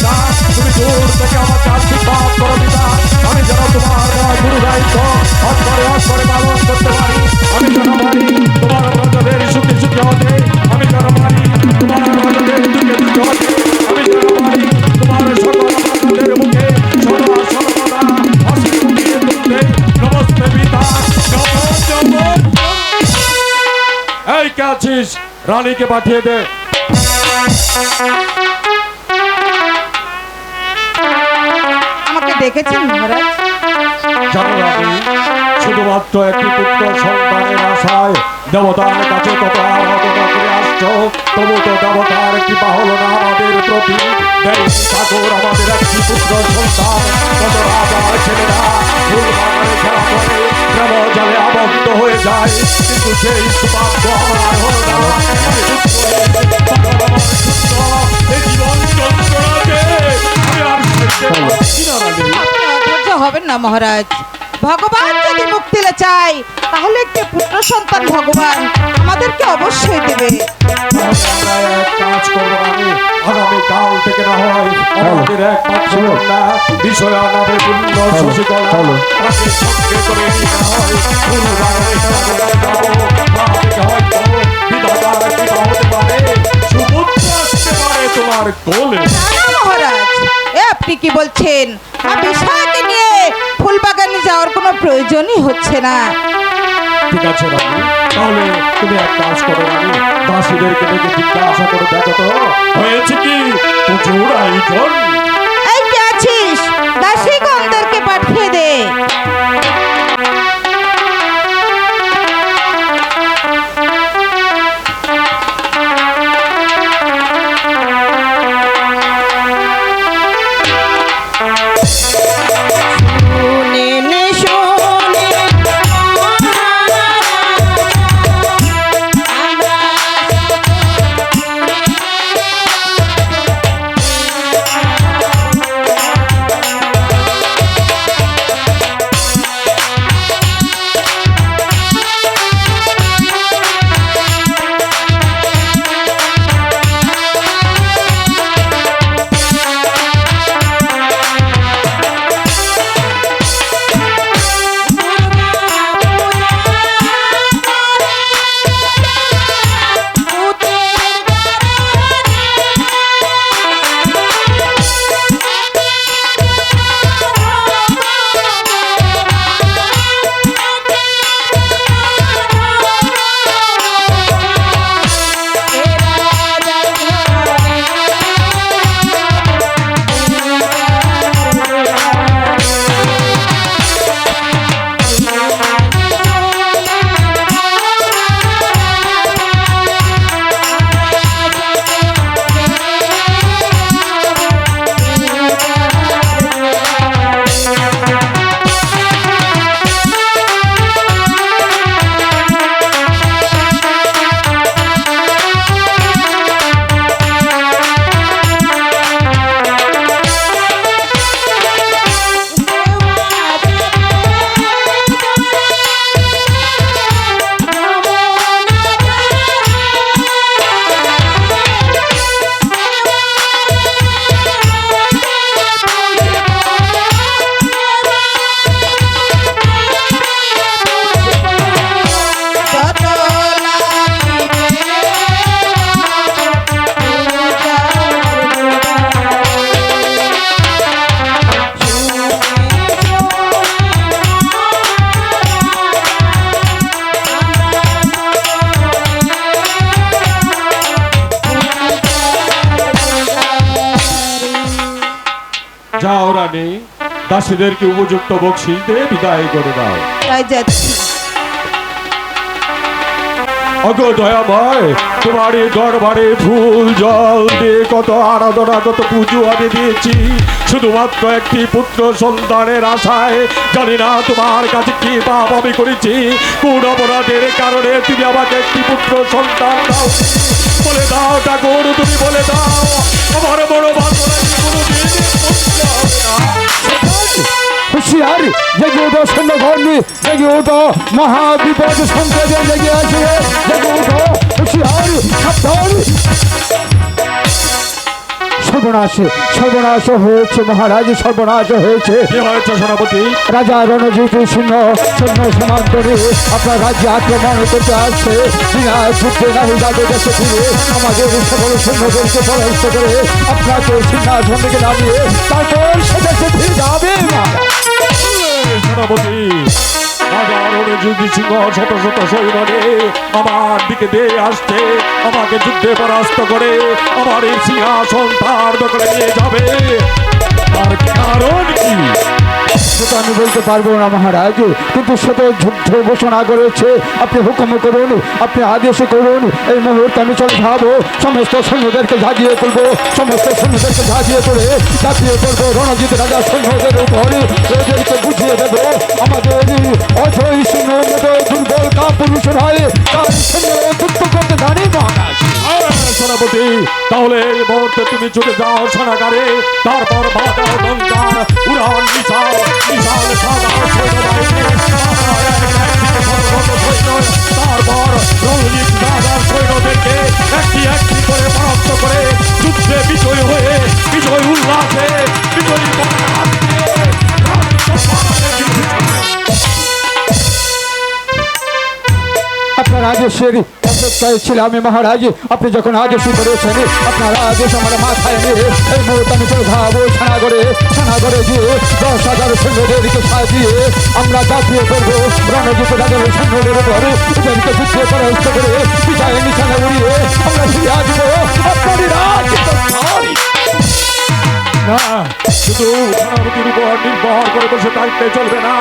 পিতা, তুমি দূর থেকে আমার কাছে পাপ করো পিতা। আমি যেন তোমার গুরু দায়িত্ব অক্ষরে অক্ষরে পালন করতে পারি। আমি যেন মানি তোমার রাজাদের সুখে সুখে হতে। আমি যেন মানি তোমার রাজাদের দুঃখে দুঃখে হতে। আমি যেন মানি তোমার সকল আমাদের মুখে সদা সর্বদা হাসি মুখে তুলতে। নমস্তে পিতা এই কে রানীকে পাঠিয়ে দে। জানো শুধুমাত্র একটি পুত্র সন্তানের আশায় দেবতার কাছে কত আরাধনা করে আসছো, তবু তো দেবতার একটি হলো না আমাদের প্রতি। ঠাকুর, আমাদের একটি পুত্র সন্তান কত রাজা ছেলেরা খেলা করে প্রেম জলে আবদ্ধ হয়ে যায়। কিন্তু সেই আমার হলো না জীবন হবেন না মহারাজ ভগবান যদি মুক্তি চায় তাহলে একটি পুত্র সন্তান ভগবান আমাদেরকে অবশ্যই দেবে আমাদের এক মাত্র বিষয় আনাবে পূর্ণ শশীকলা তাকে সঙ্গে করে নিয়ে ফুল বাগানে খেলাধুলায় যাব তা থেকে হয়তো বিধাতার কৃপা হতে পারে সুপুত্র আসতে পারে তোমার আপনি কি বলছেন? বিষয়কে নিয়ে ফুলবাগানে যাওয়ার কোনো প্রয়োজনই হচ্ছে না। ঠিক আছে রানী তাহলে তুমি এক কাজ করো রানী দাসীদেরকে দেখে জিজ্ঞাসা করে দেখো তো। হয়েছে কি? প্রচুর আয়োজন। এই কে আছিস? দাসীগণদেরকে পাঠিয়ে দে। যাও রানী দাসীদেরকে উপযুক্ত বকশিস দিয়ে বিদায় করে দাও। তাই যাচ্ছি অগো দয়াময় তোমার দরবারে ফুল জল দিয়ে কত আরাধনা কত পুজো আমি দিয়েছি। শুধুমাত্র একটি পুত্র সন্তানের আশায়, জানি না তোমার কাছে কি পাপ আমি করেছি। কোন অপরাধের কারণে তুমি আমাকে একটি পুত্র সন্তান দাও। বলে দাও ঠাকুর, তুমি বলে দাও, আমার বড় উঠো মহাবিপদ সংকটে জেগে আছে জেগে সর্বনাশ সর্বনাশ হয়েছে মহারাজ সর্বনাশ হয়েছে। সেনাপতি রাজা রণজিৎ সিংহ সৈন্য সমান্তরে আপনার রাজ্যে আক্রমণ করতে আসছে বিনা যুদ্ধে নাহি যাবে দেশে ফিরে আমাদের সকল সৈন্যদেরকে পরাস্ত করে আপনাকে সিংহাসন থেকে নামিয়ে তারপর সে দেশে ফিরে যাবে। সেনাপতি রণজিৎ সিংহ শত শত সৈন্য আমার দিকে দিয়ে আসছে আমাকে যুদ্ধে পরাস্ত করে আমার এই সিংহাসন তার দখলে যাবে। তার কারণ কি? সেটা আমি বলতে পারব না, মহারাজ। কিন্তু সে তো যুদ্ধ ঘোষণা করেছে। আপনি হুকুম করুন, আপনি আদেশ করুন। এই মুহূর্তে আমি চলে যাব। সমস্ত সৈন্যদেরকে ঝাঁজিয়ে তুলবো। সমস্ত সৈন্যদেরকে ঝাঁজিয়ে তুলে ঝাঁপিয়ে পড়ব রণজিৎ রাজা সৈন্যদের উপর এদেরকে বুঝিয়ে দেবো। আমাদের অজয় মতো দুর্বল কাপুরুষ হয় তার সঙ্গে সেনাপতি তাহলে এই মুহূর্তে তুমি চলে যাও সোনাগারে তারপর তারপর তারপর সৈন্যদেরকে একটি একটি করে পরাস্ত করে যুদ্ধে বিজয় হয়ে, বিজয় উল্লাসে, বিজয়ী আপনার আদেশের অপেক্ষায় ছিলাম আমি মহারাজ। আপনি যখন আদেশ করেছেন, আপনার আদেশ আমার মাথায় নিয়ে এই মুহূর্তে আমি চলে যাব সানাগরে সানাগরে গিয়ে দশ হাজার সৈন্যদেরকে সাজিয়ে আমরা জাতীয় করব। রণজিৎ রাজার সৈন্যদের উপর ওদেরকে যুদ্ধে পরাস্ত করে, বিজয় নিশানে উড়িয়ে আমরা ফিরে আসব। আপনারই রাজ না। শুধু সেনাপতির উপর নির্ভর করে বসে থাকতে চলবে না।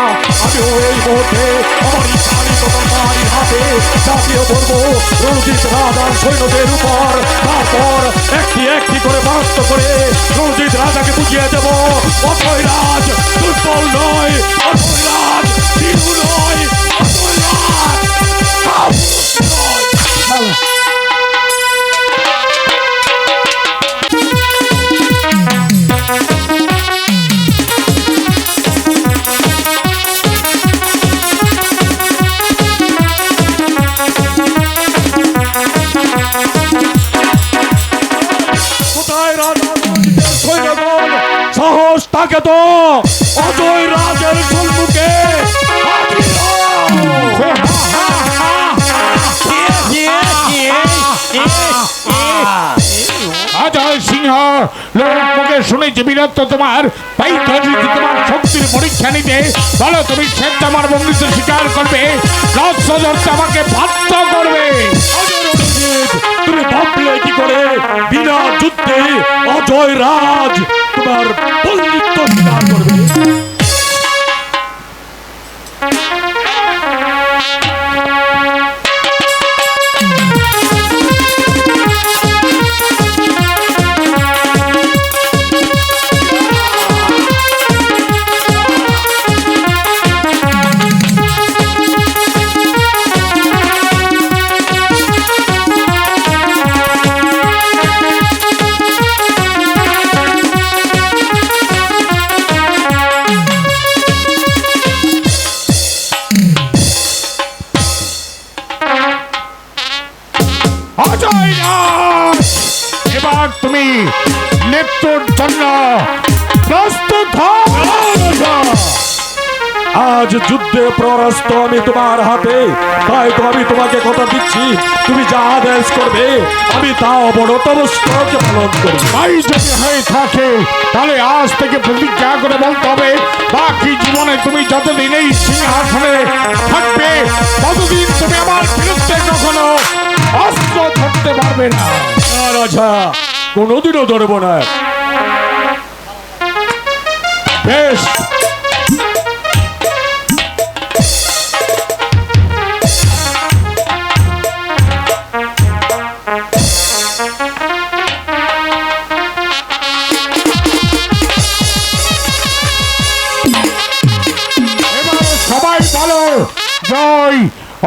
আমিও এই মুহূর্তে আমার ইচ্ছানি তোমার হাতে চাপিয়ে পড়ব। রঞ্জিত রাজার সৈন্যদের উপর। তারপর একটি একটি করে পরাস্ত করে রঞ্জিত রাজাকে বুঝিয়ে দেব অক্ষয় রাজ দুর্বল নয় রাজ সাহস অজয় রাজের সম্মুখে। অজয় সিংহ তোমার তাই তোমার তুমি করবে। ধরতে আমাকে বাধ্য করবে। রণজিৎ, তুমি ভাবলে কি করে? বিনা যুদ্ধে অজয় রাজ তোমার বন্দিত্ব স্বীকার করবে। তুমি মৃত্যুর জন্য প্রস্তুত আজ যুদ্ধে পরাস্ত আমি তোমার হাতে। তাই তো আমি তোমাকে কথা দিচ্ছি। তুমি যা আদেশ করবে আমি তা অবনতমস্তক পালন করব। তাই যদি হয়ে থাকে তাহলে আজ থেকে প্রতিজ্ঞা করে বলতে হবে বাকি জীবনে তুমি যতদিন এই সিংহাসনে থাকবে ততদিন তুমি আমার বিরুদ্ধে কখনো অস্ত্র ধরতে পারবে না। না, রাজা কোনোদিনও ধরবো না। বেশ। জয়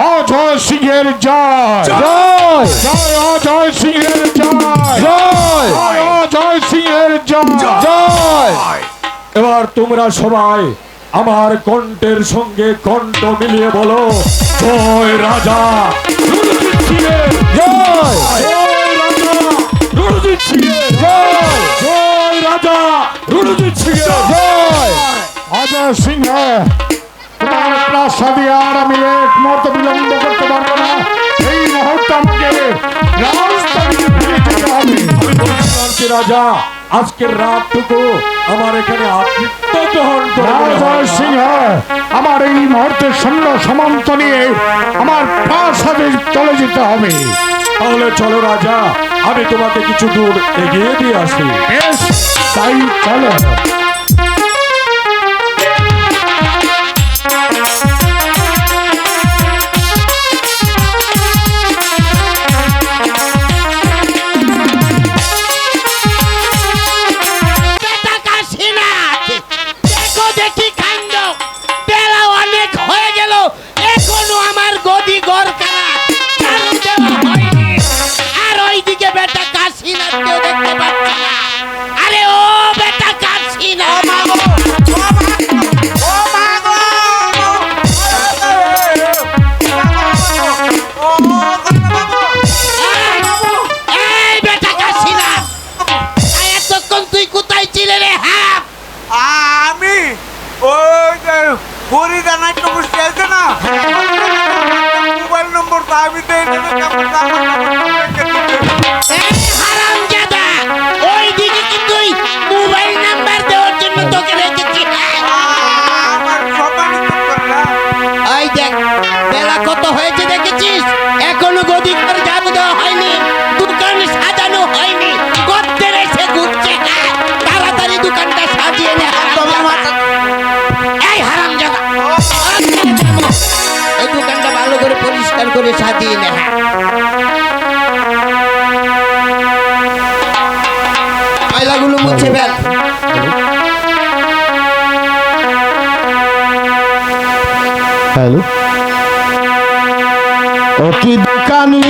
অজয় সিংহের জয়। জয়। জয়। অজয় সিংহের জয়। জয়। জয় অজয় সিংহের জয়। জয়। এবার তোমরা সবাই আমার কণ্ঠের সঙ্গে কণ্ঠ মিলিয়ে বলো জয় রাজা সিংহের। সিংহের। সিংহের। সিংহ তোমার প্রাসাদে আর আমি এক মুহূর্ত বিলম্ব করতে পারব রাজা আজকের রাতটুকু আমার এখানে আতিথ্য গ্রহণ রাজা সিংহ আমার এই মুহূর্তে সৈন্য সমান্ত নিয়ে আমার প্রাসাদে চলে যেতে হবে। তাহলে চলো রাজা আমি তোমাকে কিছু দূর এগিয়ে দিয়ে আসি। বেশ তাই চলো। হ্যালো। ও কি দোকানি?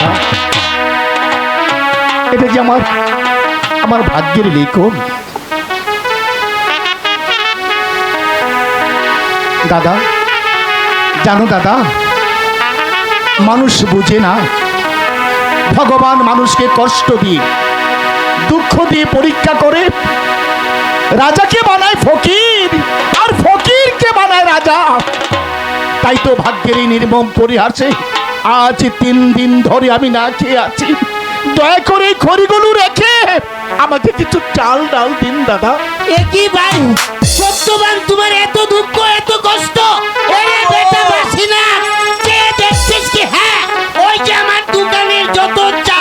দাদা এটা যে আমার আমার ভাগ্যের লিখন। দাদা, জানো দাদা, মানুষ বুঝে না। ভগবান মানুষকে কষ্ট দিয়ে, দুঃখ দিয়ে পরীক্ষা করে। রাজাকে বানায় ফকির, আর ফকিরকে বানায় রাজা। তাই তো ভাগ্যের এই নির্মম পরিহাসে আজ তিন দিন ধরে আমি না খেয়ে আছি। দয়া করে খড়িগুলো রেখে আমাকে কিছু চাল ডাল দিন, দাদা। একই ভাই? সত্যবান, তোমার এত দুঃখ, এত কষ্ট। ওরে বেটা বাসিনাথ কে দেখছিস কি? হ্যাঁ ওই যে আমার দোকানের যত চাল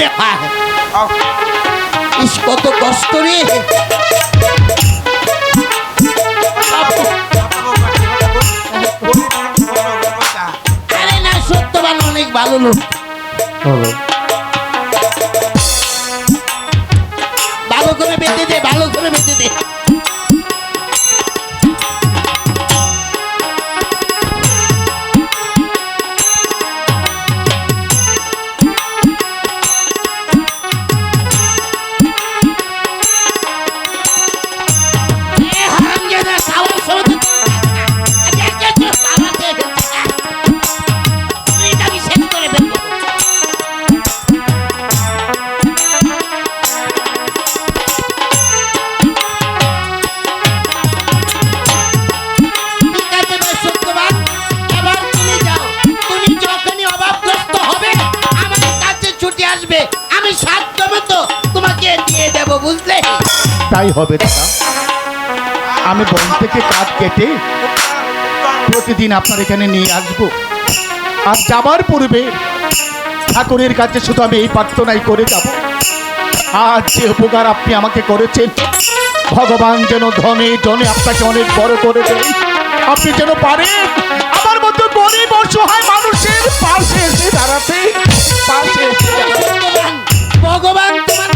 মনে ইস কত কষ্ট রে। আরে না অনেক ভালো লোক। তাই হবে দাদা। আমি বন থেকে কাঠ কেটে প্রতিদিন আপনার এখানে নিয়ে আসব। আর যাবার পূর্বে ঠাকুরের কাছে শুধু আমি এই প্রার্থনাই করে যাব। আজ যে উপকার আপনি আমাকে করেছেন, ভগবান যেন ধনে জনে আপনাকে অনেক বড় করে দেয়। আপনি যেন পারেন, আমার মতো গরিব অসহায় মানুষের পাশে এসে দাঁড়াতে, পাশে ভগবান তোমার।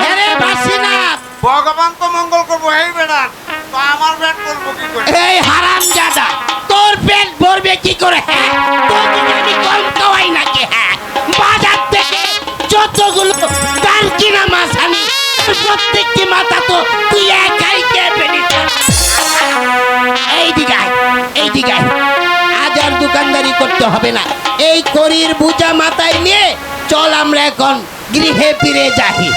হ্যাঁ রে বাসিনাথ। ভগবান তো মঙ্গল করব, এই বেড়া তো আমার ব্যাট করব কি করে? এই হারাম জাদা, তোর পেট ভরবে কি করে হ্যাঁ? তোর আমি কম খাওয়াই নাকি হ্যাঁ? বাজার থেকে যতগুলো ডাল কিনা মাছ আনি প্রত্যেকটি মাথা তো তুই একাই খেয়ে এই এই দোকানদারি করতে হবে না। এই করির বুঝা মাথায় নিয়ে চল আমরা এখন গৃহে ফিরে যাই।